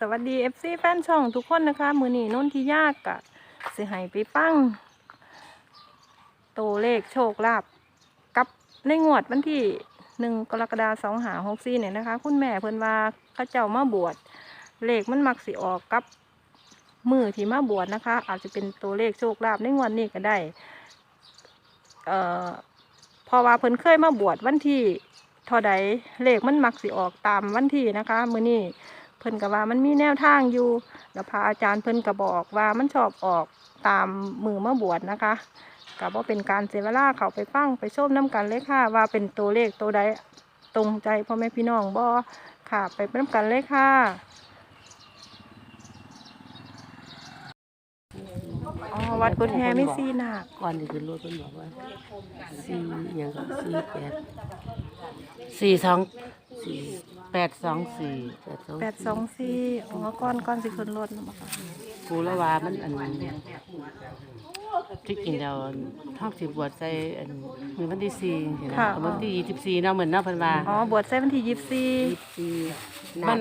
สวัสดี FC แฟนช่องทุกคนนะคะ มือนี้นุ่นที่ยากกะสิให้ไปปั้งโตวเลขโชคลาภกับในงวดวันที่หนึ่งกรกฎาสองหาหกสี่เนี่ยนะคะ คุณแม่เพิ่นว่าข้าเจ้ามาบวชเลขมันมักสิออกกับมือที่มาบวชนะคะ อาจจะเป็นตัวเลขโชคลาภในงวดนี้ก็ได้ เอ่อพอว่าเพิ่นเคยมาบวชวันที่ท่าใดเลขมันมักสิออกตามวันที่นะคะ มือนี้ พิ่นก็ว่ามันมีแนวทางอยู่แล้วพระอาจารย์เพิ่นก็บอกว่ามันชอบออกตามมือมาบวชนะคะก็บ่เป็นการเสียเวลาเขาไปฟังไปชมน้กันเลยค่ะ ว่าเป็นตัวเลขตัวใดตรงใจพ่อแม่พี่น้องบ่ค่ะ ไปน้กันเลยค่ะอ๋อวัดกุฎแฮไม่ซีหนาคก่อนที่ขึ้นรถเพิ่นบอกว่าสี่อย่างก็สี่แปดสี่สอง สี่แปดสองสี่แปดสองแปดสองสี่อ๋อก้อนก้อนสิขึ้นรถนะบ่คะกูแล้วว่ามันอันที่กินเราท้องสิบวชใส่อันมือวันที่สี่เห็นไหมวันที่ยี่สิบสี่เนาะเหมือนเนาะเพิ่นว่าอ๋อบวชเส้นวันที่ยี่สิบสี่ยี่สิบสี่มัน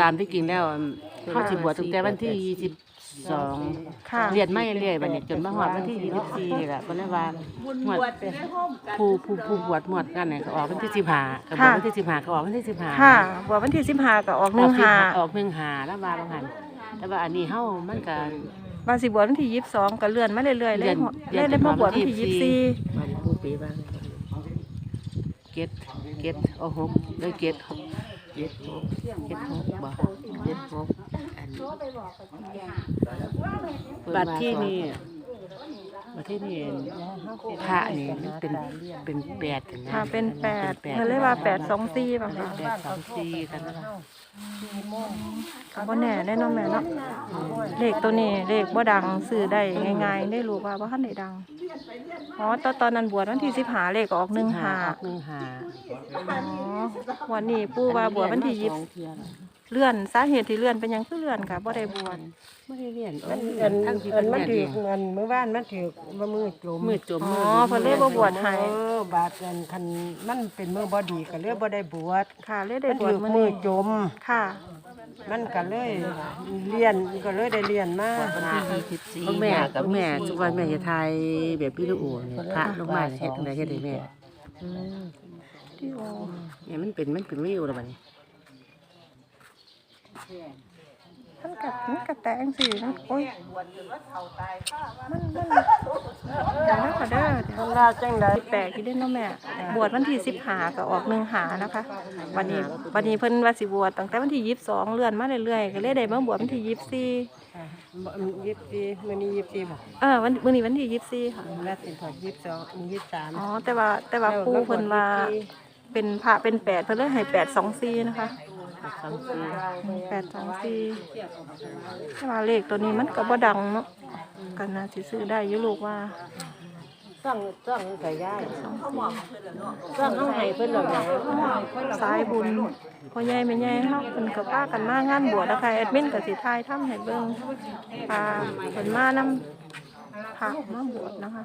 ตามที่กินแล้ว ท้องสิบวชตั้งแต่วันที่ยี่สิบสองค่ะเรียนไม่เรื่อยบัดนี้จนมาฮอดวันที่ยี่สิบสี่นี่แหละก็เลยว่าหมวดผู้ผู้ผู้บวชหมวดกันเนี่ยก็ออกวันที่สิบห้าก็บวชวันที่สิบห้าก็ออกวันที่สิบห้าค่ะบวชวันที่สิบห้าก็ออกหนึ่งหาออกหนึ่งหาแล้วมาบางหันแต่ว่าอันนี้เฮามันก็ว่าสิบวชวันที่ยี่สิบสองก็เลื่อนมาเรื่อยๆเลยเลื่อนเลื่อนได้มาบวชวันที่ยี่สิบสี่มันผู้ปีบ้างเก็ดเก็ดโอ้โหเลยเก็ดหก เก็ดหกเก็ดหกบ่เก็ดหกอันบัตรที่นี่ บัตรที่นี่พระนี่มันเป็นเป็นแปดถึงนะค่ะเป็นแปดเป็นเธอเรียกว่าแปดสองสี่ป่ะคะแปดสองสี่กันนะก็บ่แน่ได้เน้องแม่เนาะเลขตัวนี้เลขบ่ดังซื้อได้ง่ายๆ ได้รู้ว่าว่าท่านได้ดังอ๋อตอนตอนนั้นบวชวันที่สิบห้าเลขก็ออกหนึ่งหาหนึ่งหาอ๋อวันนี้ปู่ว่าบวชวันที่ยี่สิบเลื่อนสาเหตุที่เลื่อนเป็นหยังคือเลื่อนค่ะบ่ได้บวชไม่ได้เรียนอันอันอันมันถืออันเมื่อวานมันถือว่ามือจมมือจมอ๋มืออเพิ่นเลยบ่บวชให้เออบาดอันคันมันเป็นมือบ่ดีก็เลยบ่ได้บวชค่ะเลยได้มันบวถืชอมื้อมือนี้จม ค่ะมันก็เลยเรียนก็เลยได้เรียนมาพ่อแม่กับแม่ทุกวันแม่จะทายแบบพี่ลูกอู่เนี่ยพระลงมาเฮ็ดจังไดเฮ็ดให้แม่ที่โอเนี่ยมันเป็นมันเป็นวิวแล้วบัดนี้ มันกัดมันกัดแตงสิมันโอ้ยมันมันเดี๋ยวนะขอเด้อเดี๋ยวมันลาจังไดแปลกที่ได้เนาะแม่ บวชวันที่สิบหาก็ออกหนึ่งหานะคะ วันนี้วันนี้เพิ่นว่าสิบวชตั้งแต่วันที่ยี่สิบสองเลื่อนมาเรื่อยๆก็เลยได้มาบวชวันที่ยี่สิบสี่ยี่สิบสี่มื้อนี้ยี่สิบสี่บ่เออวันมื้อนี้วันที่ยี่สิบสี่ค่ะแล้วสิพอยี่สิบสองยี่สิบสามอ๋อแต่ว่าแต่ว่าปู่เพิ่นว่าเป็นพระเป็นแปดเพิ่นเลยให้แปดสองสี่นะคะ สองสี่แปดสองสี่แต่ว่าเลขตัวนี้มันก็บ่ดังเนาะก็น่าสิซื้อได้อยู่ลูกว่าซ่องซ่องก็ย้ายสองสี่ซ่องเฮาให้เพิ่นแล้วนะสายบุญพ่อใหญ่แม่ใหญ่เฮาเพิ่นก็พากันมางานบวชนะคะแอดมินก็สิทายทำให้เบิ่งพาเพิ่นมานํพระมาบวชนะคะ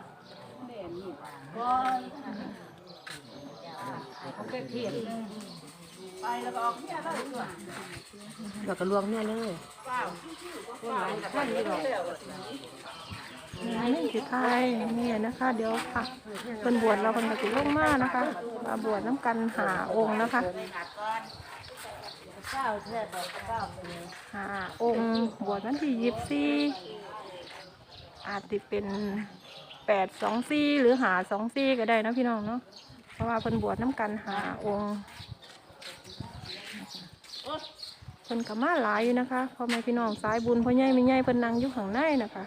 แล้วก็ลวงแม่ยเลยนี่สิทายนี่นะคะ เดี๋ยวค่ะเพิ่นบวชเราเพิ่นก็สิลงมากนะคะ มาบวชน้ำกันหาองค์นะคะหาองค์บวชวันที่ยิบสี่อาจจะเป็นแปดสองสี่หรือหาสองสี่ก็ได้นะพี่น้องเนาะเพราะว่าเพิ่นบวชน้ำกันหาองค์ เพิ่นก็มาหลายอยู่นะคะพ่อแม่พี่น้องสายบุญพ่อใหญ่ไม่ใหญ่เพิ่นนั่งอยู่ข้างในนะคะ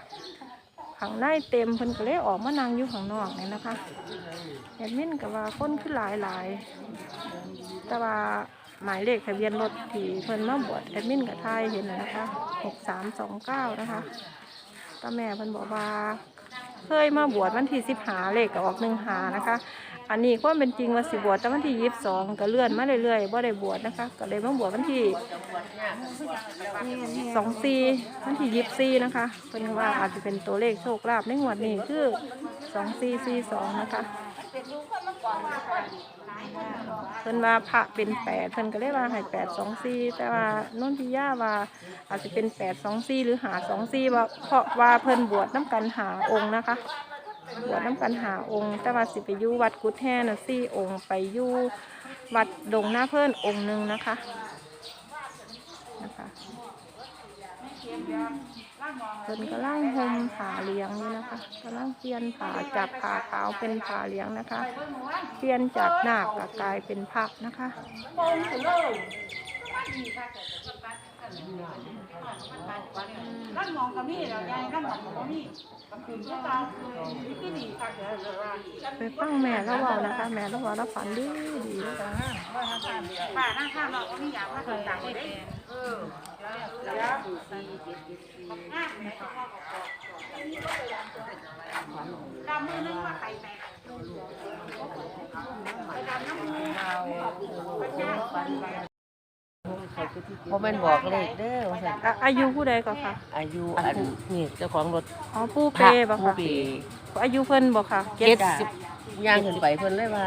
ข้างในเต็มเพิ่นก็เลยออกมานั่งอยู่ข้างนอกนี่นะคะแอดมินก็ว่าคนคือหลายหลายแต่ว่าหมายเลขทะเบียนรถที่เพิ่นมาบวชแอดมินก็ทยเห็นนะคะหกสามสองเก้านะคะตาแม่เพิ่นบอกว่า เคยมาบวชวันที่สิบหาเลขก็ออกหนึ่งหานะคะ อันนี้ก็เป็นจริงว่าสิบวชแต่วันที่ยี่สิบสองก็เลื่อนมาเรื่อยๆว่าได้บวชนะคะ ก็เลยมาบวชวันที่สองซีวันที่ยี่สิบซีนะคะเป็นว่าอาจจะเป็นตัวเลขโชคลาภในงวดนี้คือสองซีซีสองนะคะ เพิ่นว่าพระเป็นแปดเพิ่นก็เลยว่าให้แปดสองสี่แต่ว่านนทิยาว่าอาจจะเป็นแปดสองสี่หรือหาสองสี่ว่าเพราะว่าเพิ่นบวชน้ำกันหาองค์นะคะ บวชน้ำกันหาองค์ แต่ว่าสิไปอยู่วัดกุดแห่นะสี่องค์ไปอยู่วัดดงหน้าเพิ่นองค์หนึ่งนะคะนะคะ เพิ่นกำลังห่มผาเลี้ยงนี่นะคะกำลังเปลี่ยนผาจากผาขาวเป็นผาเลี้ยงนะคะเปลี่ยนจากนาคก็กลายเป็นผักนะคะ นั่นมองกับนี่แล้วยายนั่นมองกับนี่กับคืนพวกเราคือที่ดีค่ะเดี๋ยวเดี๋ยวว่าไปฟังแม่แล้วเว่านะคะ แม่แล้วเว่าแล้วฝันดีดีป้านั่งข้างเราก็ไม่อยากมาถึงต่างประเทศเออแล้วดำมือนึงว่าไข่แตกไปดำน้ำมือไปย่า งบ่แม่นบอกเลขเด้อว่าซั่นอะอายุผู้ใดก็ค่ะ อายุอันนี่เจ้าของรถอ๋อผู้เปบ่ผู้ค่ะ เปอายุเพิ่นบ่ค่ะ เจ็ดสิบย่างขึ้นไปเพิ่นเลยว่า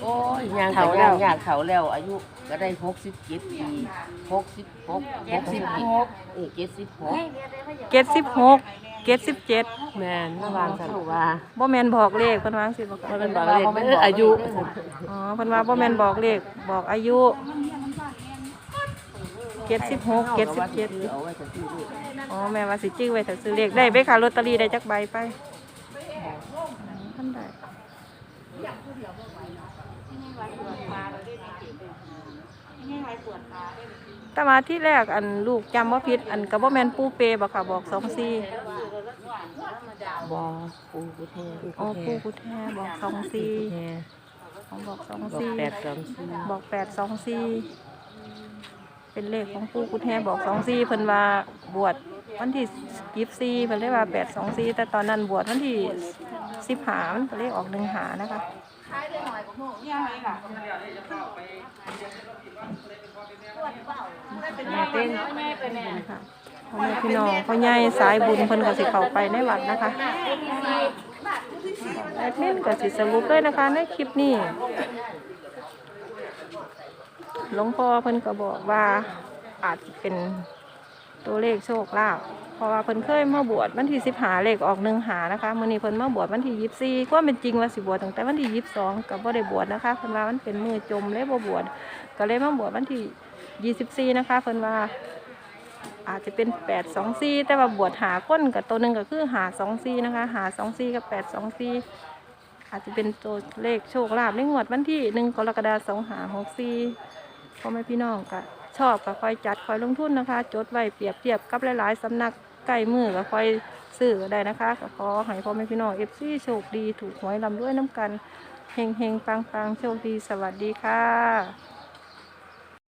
โอ้ยย่างก็ย่างยากเฒ่าแล้ว อายุก็ได้67ปี66 66เออ76เจ็ดสิบหกเจ็ดสิบเจ็ดแม่นระวางซั่นว่าบ่แม่นบอกเลขเพิ่นวาจังสิบ่ค่ะบ่แม่นบอกเลขเด้ออายุอ๋อเพิ่นว่าบ่แม่นบอกเลขบอกอายุ เจ็ดสิบหกเจ็ดสิบเจ็ดเอาไว้ซื่อๆอ๋อแม่ว่าสิจิ้งไว้ถ้าซื้อเลขได้ไปค่ะลอตเตอรี่ได้จักใบไปท่านใดแต่มาที่แรกอันลูกจำว่าผิดอันกับว่าแมนปูเปบอกค่ะบอกสองสี่บอปูกุเทอ๋อปูกุแทบอกสองสี่แทของบอกสองบอกสี่แปดสองสี่บอกแปดสองสี่ เป็นเลขของปูกุแทบอกสองสี่เพิ่นว่าบวชวันที่ยีิบสี่เพิ่นเลยว่าแปดสองสี่แต่ตอนนั้นบวชวันที่สิบหามันก็เลขออกหนึ่งหานะคะเนี่ยไงล่ะค่ะพ่อแม่พี่น้องพ่อใหญ่สายบุญเพิ่นก็สิเข้าไปในวัดนะคะแอดมินก็สิสรุปเลยนะคะในคลิปนี้ หลวงพ่อเพิ่นก็บอกว่าอาจจะเป็นตัวเลขโชคลาภเพราะว่าเพิ่นเคยมาบวชวันที่สิบหาเลขออกหนึ่งหานะคะมื้อนี้เพิ่นมาบวชวันที่ยี่สิบสี่ก็เป็นจริงว่าสิบวชตั้งแต่วันที่ยี่สิบสองก็บ่ได้บวชนะคะเพิ่นว่ามันเป็นมือจมเลยบ่บวชก็เลยมาบวชวันที่ยี่สิบสี่นะคะเพิ่นว่าอาจจะเป็นแปดสองซีแต่ว่าบวชหาก้นกับตัวหนึ่งก็คือหาสองซีนะคะหาสองซีกับแปดสองซีอาจจะเป็นตัวเลขโชคลาภในงวดวันที่หนึ่งกรกฎาคมสองหาหกซี พ่อแม่พี่น้องก็ชอบก็คอยจัดคอยลงทุนนะคะ จดไว้เปรียบเทียบกับหลายๆสำนักใกล้มือก็คอยซื้อก็ได้นะคะก็ขอให้พ่อแม่พี่น้องเอฟซีโชคดีถูกหวยลำด้วยน้ำกันเฮงเฮงปังปังโชคดีสวัสดีค่ะ